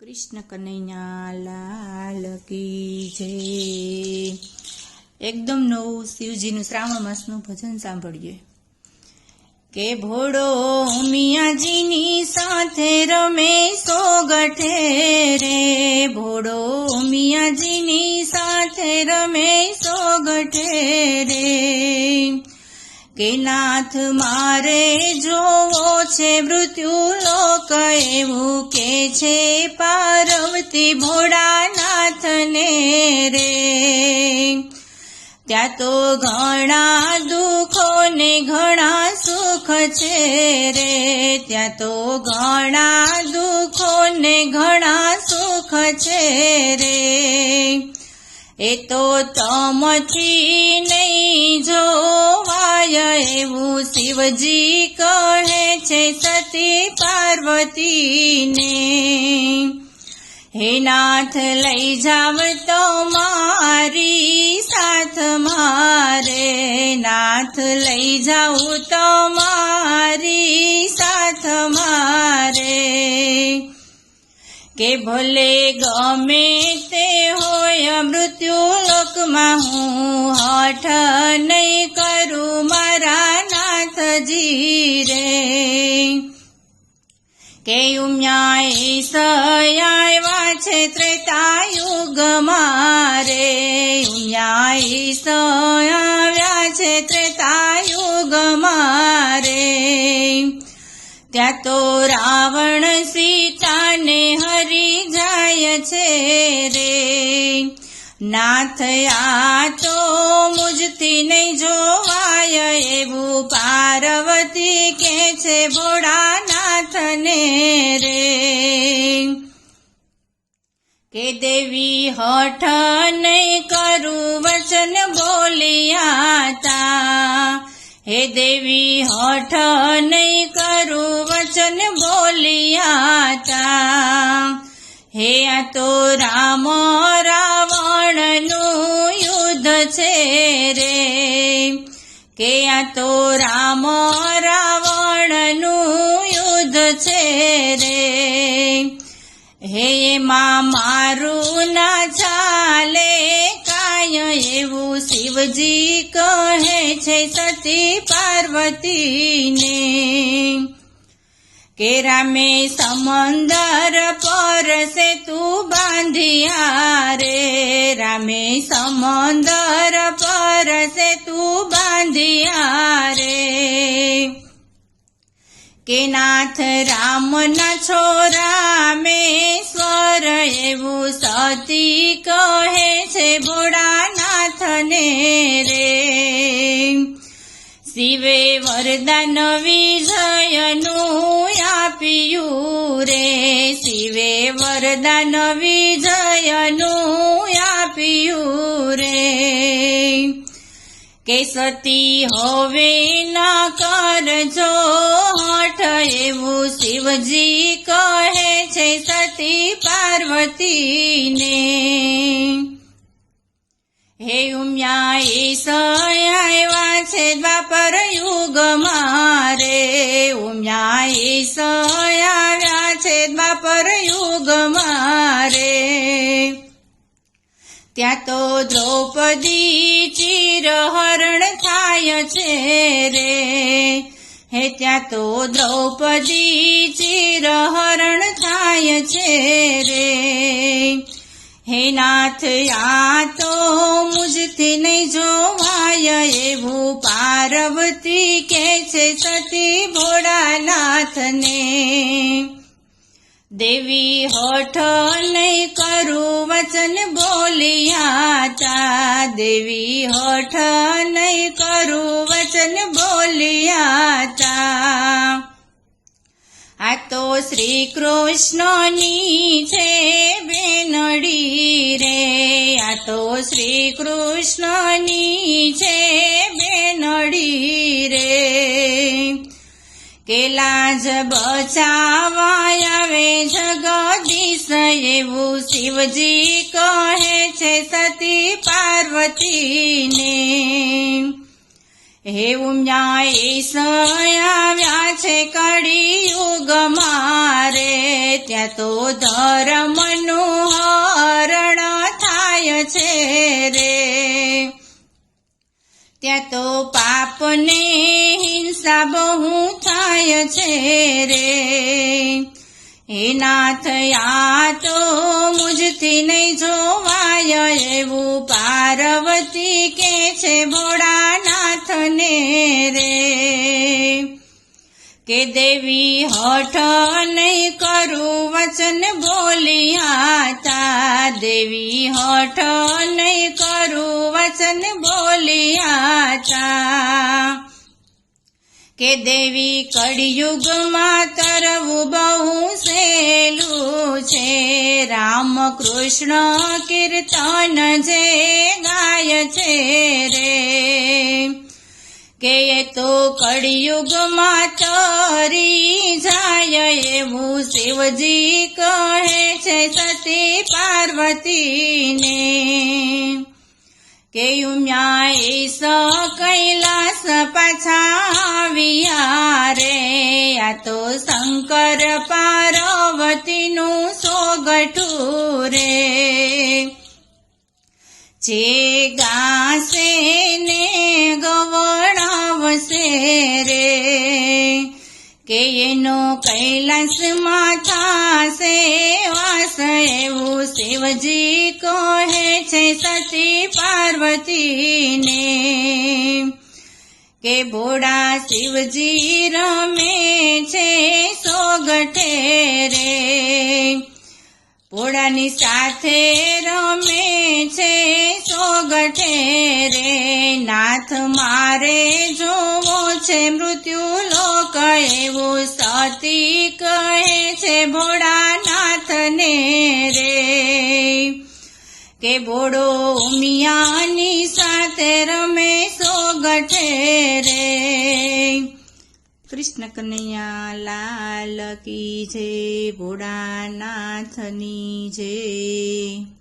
કૃષ્ણ કનૈયા લાલ કી જય. એકદમ નવું શિવજીનું શ્રાવણ માસનું ભજન સાંભળીએ. કે ભોળો મિયાજીની સાથે રમે સોગઠે રે. ભોળો મિયાજીની સાથે રમે સોગઠે રે. કે નાથ મારે જોવો છે મૃત્યુ લોક એવું કે છે પાર્વતી ભોળાનાથને રે. ત્યાં તો ઘણા દુઃખો ને ઘણા સુખ છે રે. ત્યાં તો ઘણા દુઃખો ને ઘણા સુખ છે રે. એ તો તમથી નહીં જોવાય એવું શિવજી કહે છે સતી પાર્વતીને. હે નાથ, લઈ જાવ તો મારી સાથ મારે. નાથ, લઈ જાવ તો મારી સાથ મારે. કે ભલે ગમે તે હોય મૃત્યુ લોકમાં હું હઠ નહીં કરું મારા નાથજી રે. કે ઉમ્યાય સયાવા છે ત્રેતાયુગ મારે. ઉમ્યાય સયાવ્યા છે ત્રેતાયુગ મારે. ત્યાં તો રાવણ સીતાને હરી જાય છે રે. નાથ આ તો મુજથી નહીં જોવાય એવું પાર્વતી કે છે ભોળાનાથને રે. કે દેવી હઠ નહીં કરું વચન બોલિયા તા. હે દેવી, હઠ નહીં કરું વચન બોલ્યાતા હે આ તો રામ રાવણનું યુદ્ધ છે રે. કે આ તો રામ રાવણનું યુદ્ધ છે રે. હે એમાં મારું ના ચાલે કાય એવું શિવજી કહે છે સતી પાર્વતીને કે રામે સમંદર પર સેતુ બાંધિયા રે. રામે સમંદર પર સેતુ બાંધિયા રે. કે નાથ રામના છોરા મેશ્વર એવું સતી કહે છે ભોળાનાથને રે. શિવે વરદાન વિજયનું આપ્યું રે. શિવે વરદાન વિજયનું આપ્યું રે. કે સતી હવે ના કરજો હઠ એવું શિવજી કહે છે સતી પાર્વતીને. ઉમ્યા ઈસયા છે દ્વાપર યુગ મારે. ઉમ્યા આવ્યા છે દ્વાપર યુગ મારે. ત્યાં તો દ્રૌપદી ચિરહરણ થાય છે રે. હે, ત્યાં તો દ્રૌપદી ચિરહરણ થાય છે રે. હે નાથ, આ તો મુજથી નહીં જોવાય એવું પાર્વતી કે છે સતી ભોળાનાથને. દેવી હોઠ નહીં કરું વચન બોલ્યાતા દેવી હોઠ નહીં કરું વચન બોલિયા તા. આ તો શ્રી કૃષ્ણની છે બેનડી રે. આ તો શ્રી કૃષ્ણની છે બેનડી રે. કેલા જ બચાવા આવે જગદીશ એવું શિવજી કહે છે સતી પાર્વતીને. હે ઉમ્યા આવ્યા છે કડી યુગ મારે. ત્યાં તો ધર્મનું હરણ થાય છે રે. ત્યાં તો પાપને હિંસા બહુ થાય છે રે. હે નાથ તો મુજથી નહીં જોવાય એવું પાર્વતી કે છે ભોળાનાથને રે કે દેવી હઠ નહીં કરું વચન બોલિયા તા. દેવી હઠ નહીં કરું વચન બોલિયા તા. કે દેવી કળિયુગમાં તરવું બહુ સહેલું છે. રામ કૃષ્ણ કીર્તન જે ગાય છે રે. કે તો કળિયુગમાં તરી જાય એવું શિવજી કહે છે સતી પાર્વતીને. કે ઉમ્યા સ કૈલાસ પાછા આવ્યા રે. આ તો શંકર પાર્વતીનું સોગઠું રે. જે ગાશે ને ગવડાવશે કે એનો કૈલાસમાં થાશે વાસ એવું શિવજી કહે છે સતી પાર્વતીને. કે ભોળા શિવજી રમે છે સોગઠે રે ભોળાની સાથે રમે છે સોગઠે રે નાથ મારે જોવો છે મૃત્યુ લોક એવું સતી કહે છે ભોળાનાથને રે. કે બોડો ઉમિયાની સાથે રમે સોગઠે રે. કૃષ્ણ કનૈયા લાલ કી જે ભોળાનાથની જય.